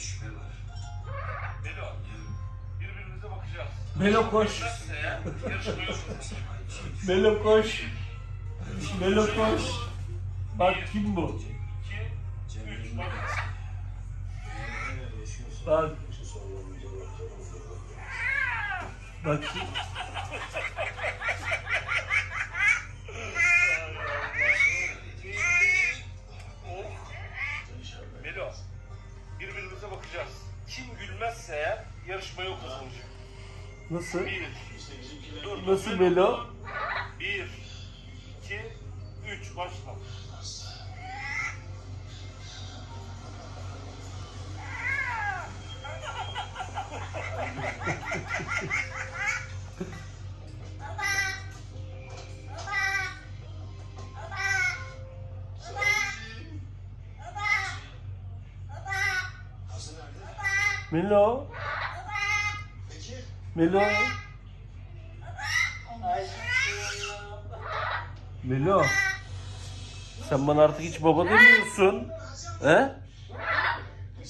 şüphe var. Melo, birbirimize bakacağız. Melo koş. Melo koş. Melo koş. Bak kim bu? 2, 3, bak. Bak. Birbirimize bakacağız. Kim gülmezse eğer yarışma yok kazanacak. Nasıl? Bir, dur, Nasıl dur, Melo? Bir, iki, üç, başla. Melo. Melo. Melo. Sen bana artık hiç baba demiyorsun. He?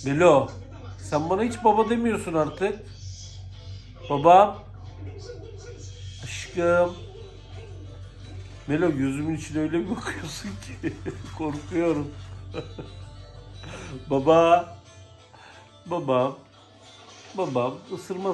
Melo. Sen bana hiç baba demiyorsun artık. Babam. Aşkım. Melo gözümün içine öyle bir bakıyorsun ki korkuyorum. Baba. Babam. Babam ısırmaz.